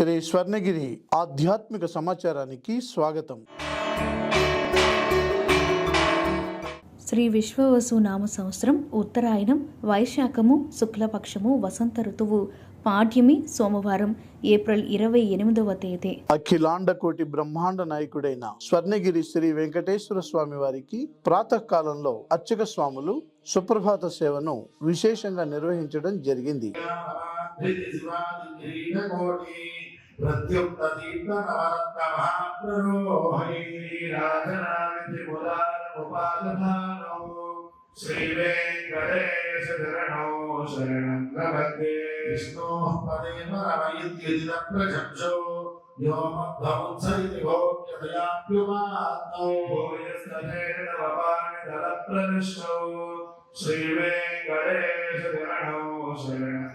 శ్రీ స్వర్ణగిరి ఆధ్యాత్మిక సమాచారానికి స్వాగతం. శ్రీ విశ్వవసు నామ సంవత్సరం ఉత్తరాయణం వైశాఖము శుక్లపక్షము వసంత ఋతువు పాడ్యమి సోమవారం ఏప్రిల్ ఇరవై ఎనిమిదవ తేదీ. అఖిలాండ కోటి బ్రహ్మాండ నాయకుడైన స్వర్ణగిరి శ్రీ వెంకటేశ్వర స్వామి వారికి ప్రాతకాలంలో అర్చక స్వాములు సుప్రభాత సేవను విశేషంగా నిర్వహించడం జరిగింది. ప్రత్యుక్త దీప్త శరణం ప్రపద్యే విష్ణోః పదే పరమయిత్యదిన ప్రశంసో వ్యోమధ్వముత్సరితి భోగ్యతయాప్యుమాత్మో భూయస్తేన వపాణిదలప్రవిష్టో శ్రీ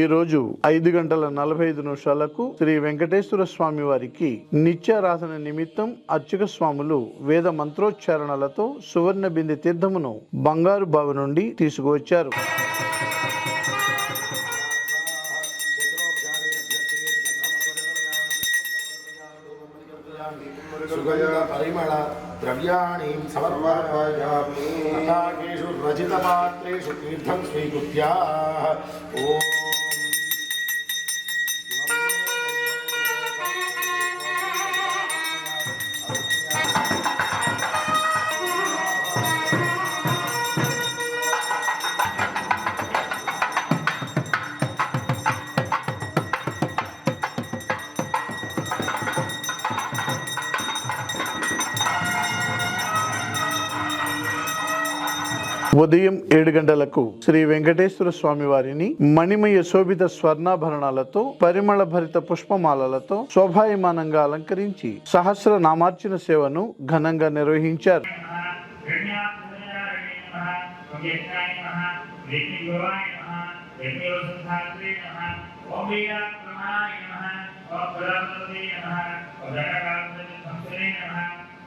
ఈ రోజు ఐదు గంటల నలభై ఐదు నిమిషాలకు శ్రీ వెంకటేశ్వర స్వామి వారికి నిత్యారాధన నిమిత్తం అర్చక స్వాములు వేద మంత్రోచ్చారణలతో సువర్ణ బిందె తీర్థమును బంగారు బావి నుండి తీసుకువచ్చారు. ద్రవ్యాణి సమర్పయామి రచిత పాత్రేషు తీర్థం స్వీకృత్యా. ఓ ఉదయం ఏడు గంటలకు శ్రీ వెంకటేశ్వర స్వామి వారిని మణిమయ శోభిత స్వర్ణాభరణాలతో పరిమళ భరిత పుష్పమాలలతో శోభాయమానంగా అలంకరించి సహస్ర నామార్చన సేవను ఘనంగా నిర్వహించారు.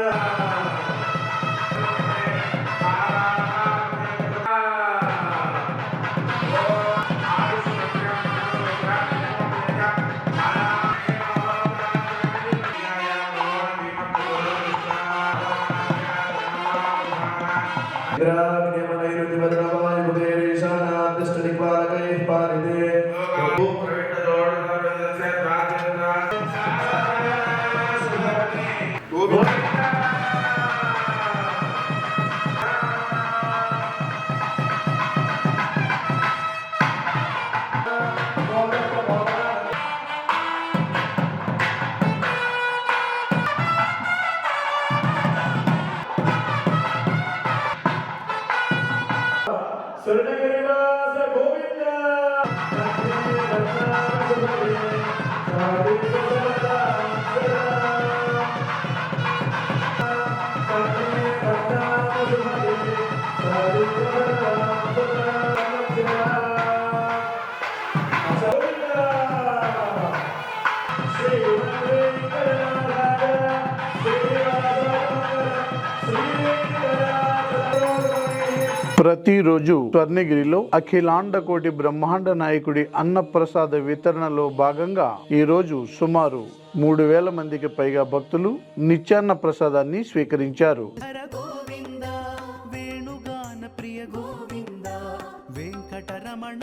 ग्राम नियमनैरुति बदनवाय उदेशानान्तस्तनिपालकैः पारिते So today ప్రతిరోజు స్వర్ణగిరిలో అఖిలాండ కోటి బ్రహ్మాండ నాయకుడి అన్నప్రసాద వితరణలో భాగంగా ఈరోజు సుమారు మూడు వేల మందికి పైగా భక్తులు నిత్యాన్న ప్రసాదాన్ని స్వీకరించారు. వెంకటరమణ